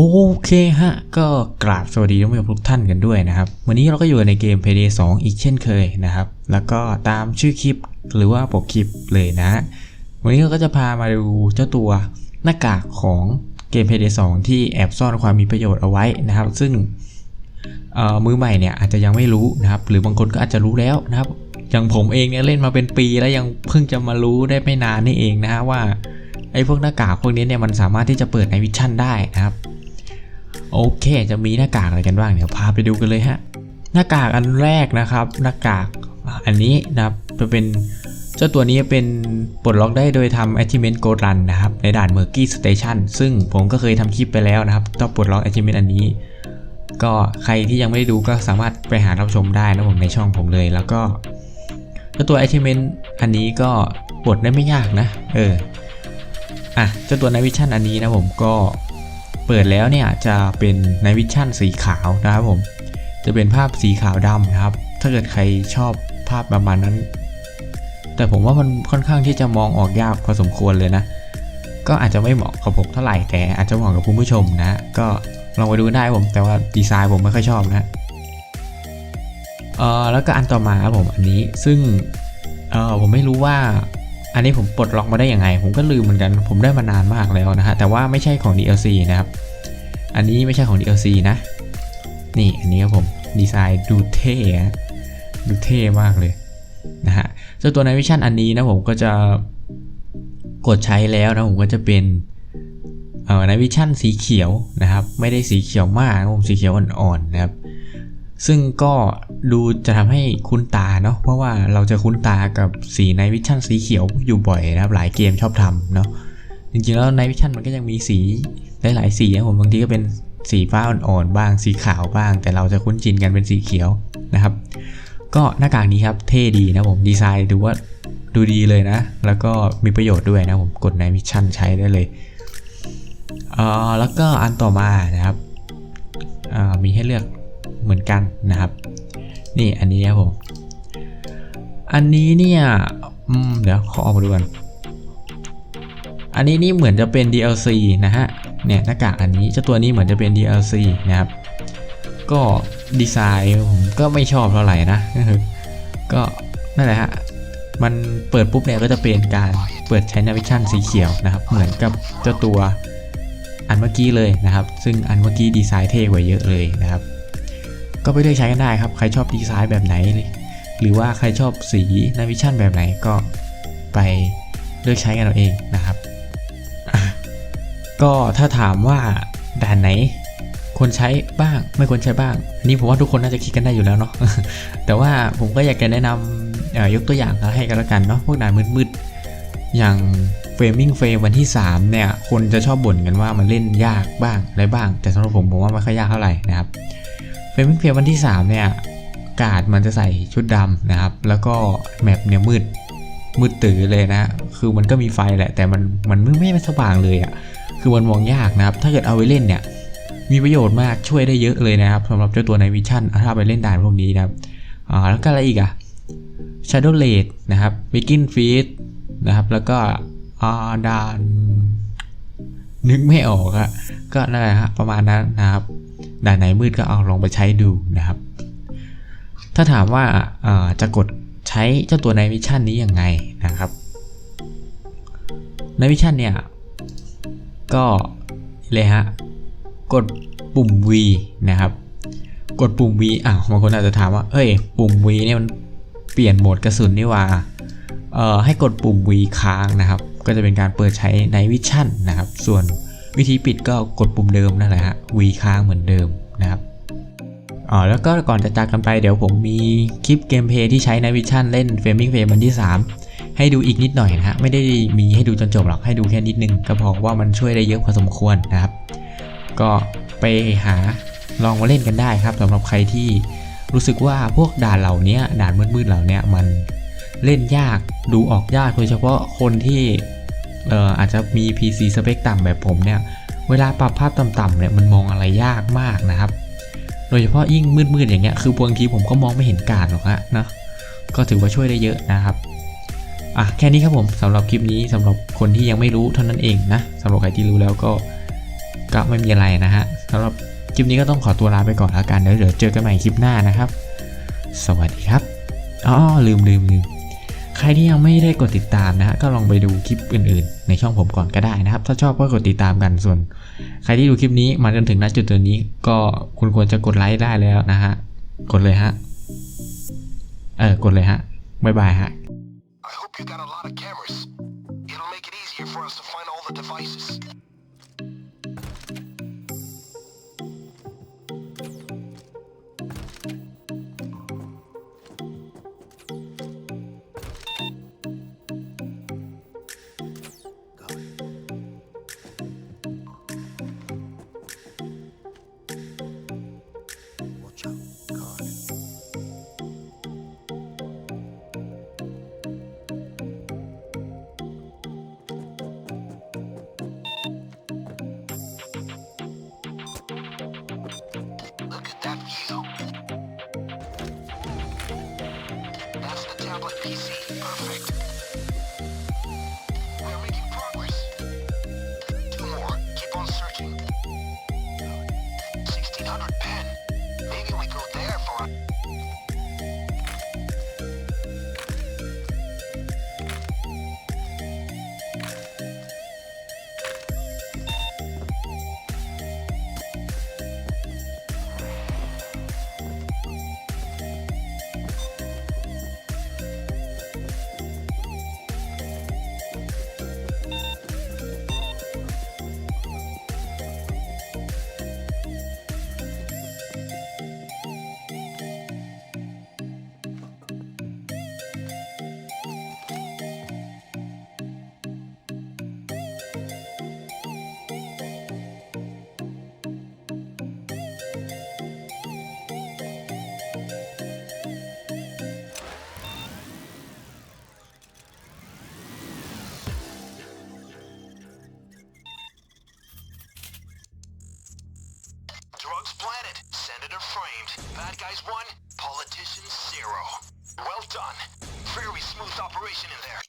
โอเคฮะ ก็กราบสวัสดีท่านผู้ชมทุกท่านกันด้วยนะครับ วันนี้เราก็อยู่ในเกม Payday 2 อีกเช่นเคยนะครับ แล้วก็ตามชื่อคลิปหรือว่าปกคลิปเลยนะ วันนี้เราก็จะพามาดูเจ้าตัวหน้ากากของเกม Payday 2 ที่แอบซ่อนความมีประโยชน์เอาไว้นะครับ ซึ่งมือใหม่เนี่ยอาจจะยังไม่รู้นะครับ หรือบางคนก็อาจจะรู้แล้วนะครับ อย่างผมเองเนี่ยเล่นมาเป็นปีแล้วยังเพิ่งจะมารู้ได้ไม่นานนี่เองนะฮะว่าไอ้พวกหน้ากากพวกนี้เนี่ยมันสามารถที่จะเปิดในวิชั่นได้นะครับ โอเค จะมีหน้ากากอะไรกันบ้างเดี๋ยวพาไปดูกันเลยฮะ หน้ากากอันแรกนะครับ หน้ากากอันนี้นะครับจะเป็นเจ้าตัวนี้เป็นปลดล็อกได้โดยทำ achievement go run นะครับ ในด่าน Merky Station ซึ่งผมก็เคยทำคลิปไปแล้วนะครับต้องปลดล็อก achievement อันนี้ ก็ใครที่ยังไม่ได้ดูก็สามารถไปหารับชมได้นะผมในช่องผมเลย แล้วก็เจ้าตัว achievement อันนี้ก็ปลดได้ไม่ยากนะ เอออะเจ้าตัว Night Vision อันนี้นะผมก็ เปิดแล้วเนี่ยจะเป็นในวิชั่นสีขาวนะครับผม จะเป็นภาพสีขาวดำนะครับ ถ้าเกิดใครชอบภาพประมาณนั้น แต่ผมว่ามันค่อนข้างที่จะมองออกยากพอสมควรเลยนะ ก็อาจจะไม่เหมาะกับผมเท่าไหร่แต่อาจจะเหมาะกับคุณผู้ชมนะ ก็ลองไปดูได้ผม แต่ว่าดีไซน์ผมไม่ค่อยชอบนะเออแล้วก็อันต่อมาครับผมอันนี้ซึ่งเออผมไม่รู้ว่า อันนี้ผมปลดล็อกมาได้ยังไง ผมก็ลืมเหมือนกันผมได้มานานมากแล้วนะฮะแต่ว่าไม่ใช่ของ DLC นะครับ อันนี้ไม่ใช่ของ DLC นะ นี่อันนี้ครับผมดีไซน์ดูเท่ดูเท่มากเลยนะฮะเจ้าตัวในวิชั่นอันนี้นะผมก็จะกดใช้แล้วนะผมก็จะเป็นเอ่อในวิชั่นสีเขียวนะครับ ไม่ได้สีเขียวมากผมสีเขียวอ่อนๆนะครับ ซึ่งก็ ดูจะทำให้คุ้นตาเนาะเพราะว่าเราจะคุ้นตากับสีในวิชั่นสีเขียวอยู่บ่อยนะครับหลายเกมชอบทำเนาะจริงๆแล้วในวิชั่นมันก็ยังมีสีหลายๆสีนะผมบางทีก็เป็นสีฟ้าอ่อนๆบ้างสีขาวบ้าง แต่เราจะคุ้นชินกันเป็นสีเขียวนะครับ ก็หน้ากากนี้ครับเท่ดีนะผมดีไซน์ดูว่าดูดีเลยนะ แล้วก็มีประโยชน์ด้วยนะผมกดในวิชั่นใช้ได้เลยเออแล้วก็อันต่อมานะครับมีให้เลือกเหมือนกันนะครับ นี่อันนี้ครับผม อันนี้เนี่ยอืมเดี๋ยวขอออกมาดูกัน อันนี้นี่เหมือนจะเป็น DLC นะฮะ เนี่ยหน้ากากอันนี้เจ้าตัวนี้เหมือนจะเป็น DLC นะครับ ก็ดีไซน์ผมก็ไม่ชอบเท่าไหร่นะ ก็นั่นแหละฮะ มันเปิดปุ๊บเนี่ยก็จะเป็นการเปิดใช้นาวิชั่นสีเขียวนะครับ เหมือนกับเจ้าตัวอันเมื่อกี้เลยนะครับ ซึ่งอันเมื่อกี้ดีไซน์เท่กว่าเยอะเลยนะครับ ก็ไปเลือกใช้กันได้ครับ ใครชอบดีไซน์แบบไหน หรือว่าใครชอบสีนาวิชั่นแบบไหนก็ไปเลือกใช้กันเอาเองนะครับ ก็ถ้าถามว่าด่านไหนควรใช้บ้างไม่ควรใช้บ้างอันนี้ผมว่าทุกคนน่าจะคิดกันได้อยู่แล้วเนาะแต่ว่าผมก็อยากจะแนะนำยกตัวอย่างให้กันแล้วกันเนาะพวกด่านมืดๆอย่างเฟรมิงเฟรมวันที่ 3 เนี่ย คนจะชอบบ่นกันว่ามันเล่นยากบ้างอะไรบ้าง แต่สำหรับผมผมว่าไม่ค่อยยากเท่าไหร่นะครับ เฟรมมิ่งเฟรมวันที่ 3 เนี่ยกาดมันจะใส่ชุดดำนะครับ แล้วก็แมปเนี่ยมืดมืดตื่อเลยนะ คือมันก็มีไฟแหละ แต่มันมันไม่ไม่สว่างเลยอะ่ะ คือมันมองยากนะครับ ถ้าเกิดเอาไปเล่นเนี่ย มีประโยชน์มากช่วยได้เยอะเลยนะครับสำหรับเจ้าตัวในวิชั่นถ้าไปเล่นด่านพวกนี้นะครับอ่าแล้วก็อะไรอีกอะ Shadow l a d นะครับ Begin Feed นะครับ แล้วก็อ่าด่าน นึกไม่ออกอะก็นั่นแหละฮะประมาณนั้นนะครับ ด่านไหนมืดก็เอาลองไปใช้ดูนะครับ ถ้าถามว่าจะกดใช้เจ้าตัวในวิชั่นนี้ยังไงนะครับในวิชั่นเนี่ย ก็เลยฮะกดปุ่ม V นะครับ กดปุ่ม V อ้าวบางคนอาจจะถามว่าเอ้ย ปุ่ม V เนี่ยมันเปลี่ยนโหมดกระสุนนี่ว่าเอ่อให้กดปุ่ม V ค้างนะครับ ก็จะเป็นการเปิดใช้ในวิชั่นนะครับ ส่วน วิธีปิดก็กดปุ่มเดิมนั่นแหละฮะ V ค้างเหมือนเดิมนะครับอ๋อแล้วก็ก่อนจะจากกันไปเดี๋ยวผมมีคลิปเกมเพย์ที่ใช้ในวิชั่นเล่นเฟรมิงเฟรมวันที่ 3 ให้ดูอีกนิดหน่อยนะฮะ ไม่ได้มีให้ดูจนจบหรอกให้ดูแค่นิดนึง ก็พอว่ามันช่วยได้เยอะพอสมควรนะครับ ก็ไปหาลองมาเล่นกันได้ครับสำหรับใครที่รู้สึกว่าพวกด่านเหล่านี้ด่านมืดๆเหล่านี้มันเล่นยากดูออกยากโดยเฉพาะคนที่ เอ่ออาจจะมี PC สเปคต่ำแบบผมเนี่ย เวลาปรับภาพต่ำๆเนี่ยมันมองอะไรยากมากนะครับ โดยเฉพาะยิ่งมืดๆอย่างเงี้ย คือบางทีผมก็มองไม่เห็นการหรอกฮะนะก็ถือว่าช่วยได้เยอะนะครับอะแค่นี้ครับผมสำหรับคลิปนี้สำหรับคนที่ยังไม่รู้เท่านั้นเองนะสำหรับใครที่รู้แล้วก็ก็ไม่มีอะไรนะฮะสำหรับคลิปนี้ก็ต้องขอตัวลาไปก่อนแล้วกันเดี๋ยวเจอกันใหม่คลิปหน้านะครับ สวัสดีครับอ๋อลืมลืมลืม ใครที่ยังไม่ได้กดติดตามนะฮะก็ลองไปดูคลิปอื่นๆ ในช่องผมก่อนก็ได้นะครับ ถ้าชอบก็กดติดตามกันส่วน ใครที่ดูคลิปนี้มาจนถึงณจุดตัวนี้ ก็คุณควรจะกดไลค์ได้แล้วนะฮะกดเลยฮะเออกดเลยฮะบ๊ายบายฮะ I hope you got a lot of cameras. It'll make it easier for us to find all the devices. Operation in there.